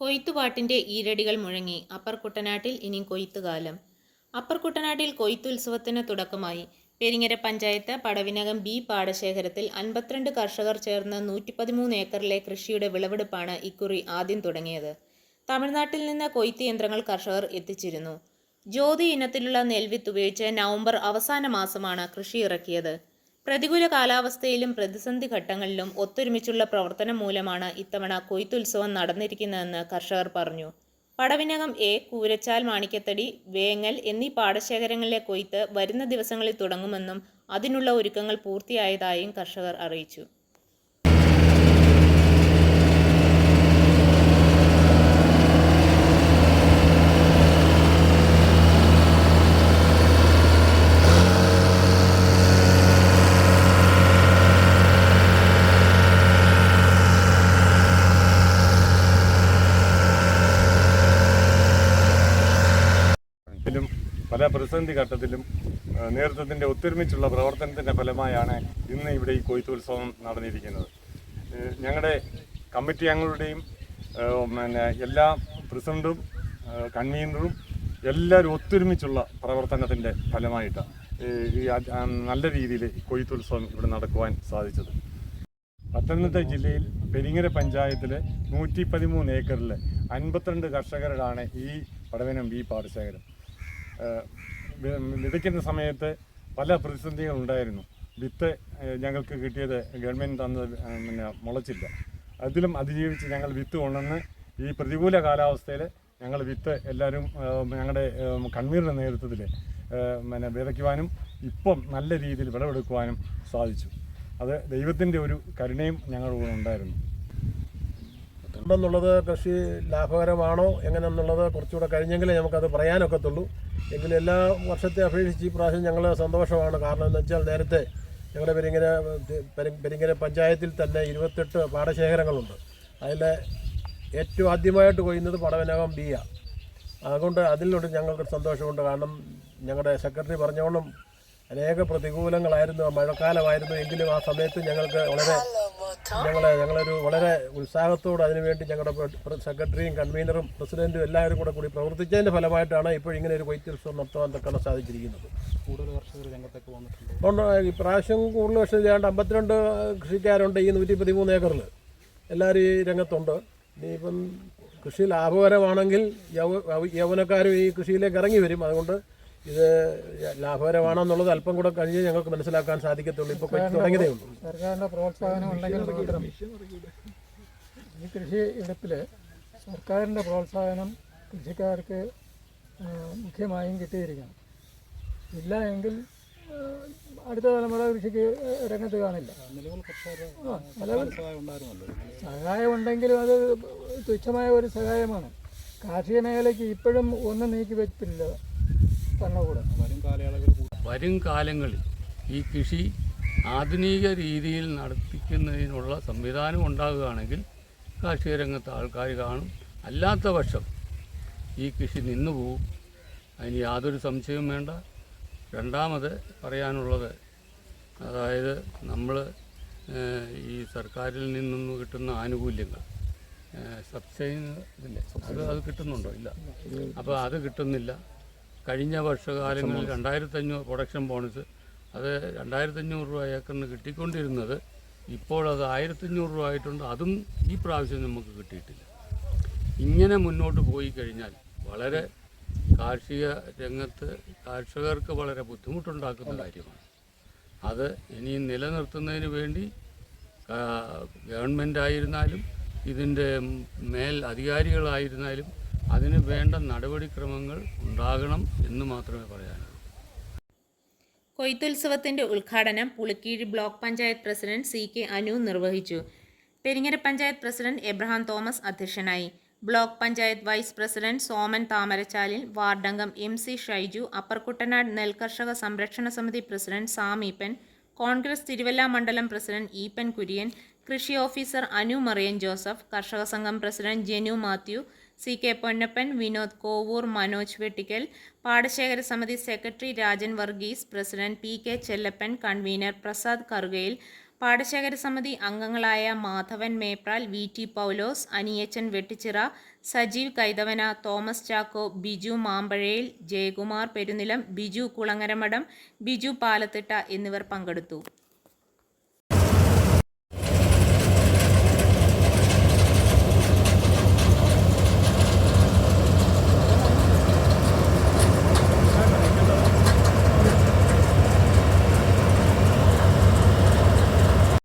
കൊയ്ത്തുപാട്ടിന്റെ ഈരടികൾ മുഴങ്ങി അപ്പർ കുട്ടനാട്ടിൽ ഇനി കൊയ്ത്തുകാലം. അപ്പർ കുട്ടനാട്ടിൽ കൊയ്ത്തുത്സവത്തിന് തുടക്കമായി. പെരിങ്ങര പഞ്ചായത്ത് പടവിനകം ബി പാടശേഖരത്തിൽ അൻപത്തിരണ്ട് കർഷകർ ചേർന്ന് നൂറ്റിപ്പതിമൂന്ന് ഏക്കറിലെ കൃഷിയുടെ വിളവെടുപ്പാണ് ഇക്കുറി ആദ്യം തുടങ്ങിയത്. തമിഴ്നാട്ടിൽ നിന്ന് കൊയ്ത്ത് യന്ത്രങ്ങൾ കർഷകർ എത്തിച്ചിരുന്നു. ജ്യോതി ഇനത്തിലുള്ള നെൽവിത്ത് ഉപയോഗിച്ച് നവംബർ അവസാന മാസമാണ് കൃഷി ഇറക്കിയത് പ്രതികൂല കാലാവസ്ഥയിലും പ്രതിസന്ധി ഘട്ടങ്ങളിലും ഒത്തൊരുമിച്ചുള്ള പ്രവർത്തനം മൂലമാണ് ഇത്തവണ കൊയ്ത്തുത്സവം നടന്നിരിക്കുന്നതെന്ന് കർഷകർ പറഞ്ഞു. പടവിനകം എ. കൂരച്ചാൽ മാണിക്കത്തടി വേങ്ങൽ എന്നീ പാടശേഖരങ്ങളിലെ കൊയ്ത്ത് വരുന്ന ദിവസങ്ങളിൽ തുടങ്ങുമെന്നും അതിനുള്ള ഒരുക്കങ്ങൾ പൂർത്തിയായതായും കർഷകർ അറിയിച്ചു ഘട്ടത്തിലും പല പ്രതിസന്ധി ഘട്ടത്തിലും നേതൃത്വത്തിന്റെ ഒത്തൊരുമിച്ചുള്ള പ്രവർത്തനത്തിന്റെ ഫലമായാണ് ഇന്ന് ഇവിടെ ഈ കൊയ്ത്തുത്സവം നടന്നിരിക്കുന്നത്. ഞങ്ങളുടെ കമ്മിറ്റി അംഗങ്ങളുടെയും പിന്നെ എല്ലാ പ്രസിഡന്റും കൺവീനറും എല്ലാവരും ഒത്തൊരുമിച്ചുള്ള പ്രവർത്തനത്തിന്റെ ഫലമായിട്ടാണ് ഈ നല്ല രീതിയിൽ കൊയ്ത്തുത്സവം ഇവിടെ നടക്കുവാൻ സാധിച്ചത്. പത്തനംതിട്ട ജില്ലയിൽ പെരിങ്ങര പഞ്ചായത്തിലെ നൂറ്റി പതിമൂന്ന് ഏക്കറിൽ അൻപത്തിരണ്ട് കർഷകരാണ് ഈ പടവനം ബി പാടശേഖരം വിതയ്ക്കുന്ന സമയത്ത് പല പ്രതിസന്ധികളും ഉണ്ടായിരുന്നു വിത്ത് ഞങ്ങൾക്ക് കിട്ടിയത് ഗവൺമെന്റ് തന്നത് പിന്നെ മുളച്ചില്ല. അതിലും അതിജീവിച്ച് ഞങ്ങൾ വിത്ത് കൊണ്ടുവന്ന് ഈ പ്രതികൂല കാലാവസ്ഥയിൽ ഞങ്ങൾ വിത്ത് എല്ലാവരും ഞങ്ങളുടെ കൺവീറിന്റെ നേതൃത്വത്തിൽ പിന്നെ വിതയ്ക്കുവാനും ഇപ്പം നല്ല രീതിയിൽ വിളവെടുക്കുവാനും സാധിച്ചു. അത് ദൈവത്തിന്റെ ഒരു കരുണയും ഞങ്ങളുടെ കൂടെ ഉണ്ടായിരുന്നു. ഉണ്ടെന്നുള്ളത് കൃഷി ലാഭകരമാണോ എങ്ങനെയെന്നുള്ളത് കുറച്ചുകൂടെ കഴിഞ്ഞെങ്കിലേ നമുക്കത് പറയാനൊക്കത്തുള്ളൂ. എങ്കിലും എല്ലാ വർഷത്തെ അപേക്ഷിച്ച് ഈ പ്രാവശ്യം ഞങ്ങൾ സന്തോഷമാണ്. കാരണം എന്ന് വെച്ചാൽ നേരത്തെ ഞങ്ങളുടെ പെരിങ്ങര പെരിങ്ങര പഞ്ചായത്തിൽ തന്നെ ഇരുപത്തെട്ട് പാടശേഖരങ്ങളുണ്ട്. അതിൽ ഏറ്റവും ആദ്യമായിട്ട് കൊയ്യുന്നത് പടവനകം ബിയ അതുകൊണ്ട് അതിലൂടെ ഞങ്ങൾക്ക് സന്തോഷമുണ്ട്. കാരണം ഞങ്ങളുടെ സെക്രട്ടറി പറഞ്ഞോളും അനേക പ്രതികൂലങ്ങളായിരുന്നു മഴക്കാലമായിരുന്നു. എങ്കിലും ആ സമയത്ത് ഞങ്ങൾക്ക് വളരെ ഞങ്ങളെ ഞങ്ങളൊരു വളരെ ഉത്സാഹത്തോടെ അതിനുവേണ്ടി ഞങ്ങളുടെ സെക്രട്ടറിയും കൺവീനറും പ്രസിഡന്റും എല്ലാവരും കൂടെ കൂടി പ്രവർത്തിച്ചതിന്റെ ഫലമായിട്ടാണ് ഇപ്പോൾ ഇങ്ങനെ ഒരു കൊയ്ത്തുത്സവം നടത്തുവാൻ തക്കണം സാധിച്ചിരിക്കുന്നത്. കൂടുതൽ കർഷകർ രംഗത്തേക്ക് വന്നിട്ടുണ്ട്. അതുകൊണ്ട് ഈ പ്രാവശ്യം കൂടുതൽ വർഷം ചെയ്യാണ്ട് അമ്പത്തിരണ്ട് കൃഷിക്കാരുണ്ട് ഈ നൂറ്റി പതിമൂന്ന് ഏക്കറിൽ എല്ലാവരും ഈ രംഗത്തുണ്ട്. ഇനിയിപ്പം കൃഷി ലാഭകരമാണെങ്കിൽ യൗ- യൗവനക്കാരും ഈ കൃഷിയിലേക്ക് ഇറങ്ങി വരും. അതുകൊണ്ട് ഇത് ലാഭകരമാണെന്നുള്ളത് അല്പം കൂടെ കഴിഞ്ഞ് ഞങ്ങൾക്ക് മനസ്സിലാക്കാൻ സാധിക്കത്തുള്ളൂ. ഇപ്പോൾ കൊയ്ത്ത് തുടങ്ങിയതേ ഉള്ളൂ. സർക്കാരിന്റെ പ്രോത്സാഹനം ഉണ്ടെങ്കിൽ മാത്രം ഈ കൃഷി എടുപ്പിൽ സർക്കാരിന്റെ പ്രോത്സാഹനം കൃഷിക്കാർക്ക് മുഖ്യമായും കിട്ടിയിരിക്കണം. ഇല്ല എങ്കിൽ അടുത്ത തലമുറ കൃഷിക്ക് രംഗത്ത് കാണില്ല. സഹായം ഉണ്ടെങ്കിലും അത് തുച്ഛമായ ഒരു സഹായമാണ്. കാർഷിക മേഖലയ്ക്ക് ഇപ്പോഴും ഒന്നും നീക്കി വെച്ചിട്ടില്ല. വരും കാലങ്ങളിൽ ഈ കൃഷി ആധുനിക രീതിയിൽ നടത്തിക്കുന്നതിനുള്ള സംവിധാനം ഉണ്ടാകുകയാണെങ്കിൽ കാർഷിക രംഗത്ത് ആൾക്കാർ കാണും. അല്ലാത്ത പക്ഷം ഈ കൃഷി നിന്നു പോവും. അതിന് യാതൊരു സംശയവും വേണ്ട. രണ്ടാമത് പറയാനുള്ളത് അതായത് നമ്മൾ ഈ സർക്കാരിൽ നിന്നും കിട്ടുന്ന ആനുകൂല്യങ്ങൾ സബ്സിഡി അത് കിട്ടുന്നുണ്ടോ? ഇല്ല. അപ്പോൾ അത് കിട്ടുന്നില്ല. കഴിഞ്ഞ വർഷകാലങ്ങളിൽ രണ്ടായിരത്തി അഞ്ഞൂറ് പ്രൊഡക്ഷൻ ബോണസ് അത് രണ്ടായിരത്തി അഞ്ഞൂറ് രൂപ ഏക്കറിന് കിട്ടിക്കൊണ്ടിരുന്നത് ഇപ്പോൾ അത് ആയിരത്തഞ്ഞൂറ് രൂപ ആയിട്ടുണ്ട്. അതും ഈ പ്രാവശ്യം നമുക്ക് കിട്ടിയിട്ടില്ല. ഇങ്ങനെ മുന്നോട്ട് പോയി കഴിഞ്ഞാൽ വളരെ കാർഷിക രംഗത്ത് കർഷകർക്ക് വളരെ ബുദ്ധിമുട്ടുണ്ടാക്കുന്ന കാര്യമാണ്. അത് ഇനി നിലനിർത്തുന്നതിന് വേണ്ടി ഗവൺമെന്റ് ആയിരുന്നാലും ഇതിന്റെ മേൽ അധികാരികളായിരുന്നാലും അതിന് വേണ്ട നടപടിക്രമങ്ങൾ ഉണ്ടാകണം എന്ന് മാത്രമേ പറയാനുള്ളൂ. കൊയ്ത്തുത്സവത്തിന്റെ ഉദ്ഘാടനം Pulikeezhu block panchayat president C K Anu നിർവഹിച്ചു. പെരിങ്ങര പഞ്ചായത്ത് പ്രസിഡന്റ് എബ്രഹാം തോമസ് അധ്യക്ഷനായി. Block panchayat vice president Soman Thamarachalil വാർഡംഗം M C Shaiju Upper Kuttanad നെൽകർഷക സംരക്ഷണ സമിതി പ്രസിഡന്റ് സാമീപ്പൻ കോൺഗ്രസ് തിരുവല്ല മണ്ഡലം പ്രസിഡന്റ് ഈപ്പൻ കുര്യൻ കൃഷി ഓഫീസർ അനു മറിയൻ ജോസഫ് കർഷക സംഘം president Jenu Mathew C K Ponnappan Vinod Kovoor Manoj Vettikkal പാടശേഖര സമിതി secretary Rajan Varghese president P K Chellappan convener Prasad Karukayil പാടശേഖര സമിതി അംഗങ്ങളായ മാധവൻ മേപ്രാൽ വി ടി പൗലോസ് അനിയച്ചൻ വെട്ടിച്ചിറ സജീവ് കൈതവന തോമസ് ചാക്കോ ബിജു മാമ്പഴയിൽ ജയകുമാർ പെരുന്നിലം ബിജു കുളങ്ങരമഠം ബിജു പാലത്തിട്ട എന്നിവർ പങ്കെടുത്തു.